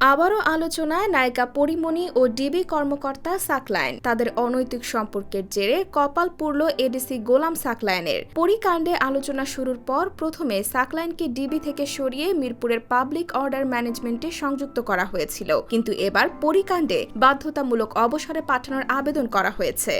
আবারও আলোচনায় নায়িকা পরিমণি ও ডিবি কর্মকর্তা সাকলাইন। তাদের অনৈতিক সম্পর্কের জেরে কপাল পুরল এডিসি গোলাম সাকলাইনের। পরিকাণ্ডে আলোচনা শুরুর পর প্রথমে সাকলাইনকে ডিবি থেকে সরিয়ে মিরপুরের পাবলিক অর্ডার ম্যানেজমেন্টে সংযুক্ত করা হয়েছিল। কিন্তু এবার পরিকাণ্ডে বাধ্যতামূলক অবসরে পাঠানোর আবেদন করা হয়েছে।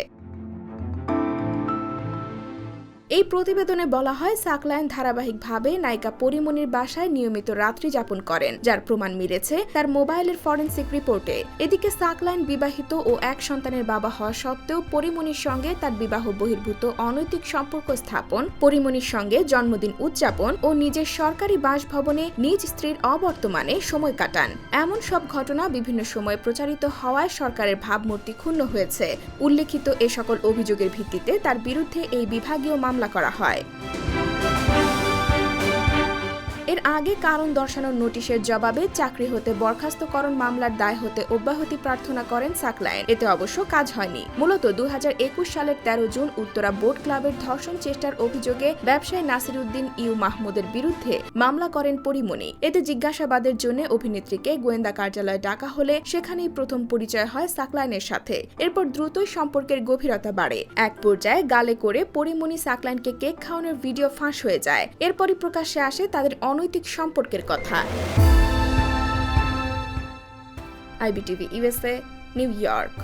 এই প্রতিবেদনে বলা হয় সাকলাইন ধারাবাহিকভাবে নায়িকা পরিমণির বাসায় নিয়মিত রাত্রি যাপন করেন, যার প্রমাণ মিলেছে তার মোবাইলের ফরেন্সিক রিপোর্টে। এদিকে সাকলাইন বিবাহিত ও এক সন্তানের বাবা হওয়া সত্ত্বেও পরিমণির সঙ্গে তার বিবাহ বহির্ভূত অনৈতিক সম্পর্ক স্থাপন পরিমণির সঙ্গে জন্মদিন উদযাপন ও নিজের সরকারি বাসভবনে নিজ স্ত্রীর অবর্তমানে সময় কাটান। এমন সব ঘটনা বিভিন্ন সময়ে প্রচারিত হওয়ায় সরকারের ভাবমূর্তি ক্ষুণ্ণ হয়েছে। উল্লেখিত এ সকল অভিযোগের ভিত্তিতে তার বিরুদ্ধে এই বিভাগীয় মামলা করা হয় এর আগে কারণ দর্শানোর নোটিশের জবাবে চাকরি হতে বরখাস্তকরণ মামলার দায় হতে অব্যাহতি প্রার্থনা করেন সাকলাইন। এতে অবশ্য কাজ হয়নি। মূলত দু সালের তেরো জুন উত্তরা বোট ক্লাবের ধর্ষণ চেষ্টার অভিযোগে ব্যবসায়ী নাসিরুদ্দিন ইউ মাহমুদের বিরুদ্ধে মামলা করেন পরিমণি। এতে জিজ্ঞাসাবাদের জন্য অভিনেত্রীকে গোয়েন্দা কার্যালয়ে ডাকা হলে সেখানেই প্রথম পরিচয় হয় সাকলাইনের সাথে। এরপর দ্রুতই সম্পর্কের গভীরতা বাড়ে। এক পর্যায়ে গালে করে পরিমণি সাকলাইনকে কেক খাওয়ানোর ভিডিও ফাঁস হয়ে যায়। এরপরই প্রকাশ্যে আসে তাদের অনৈতিক সম্পর্কের কথা। IBTV USA New York.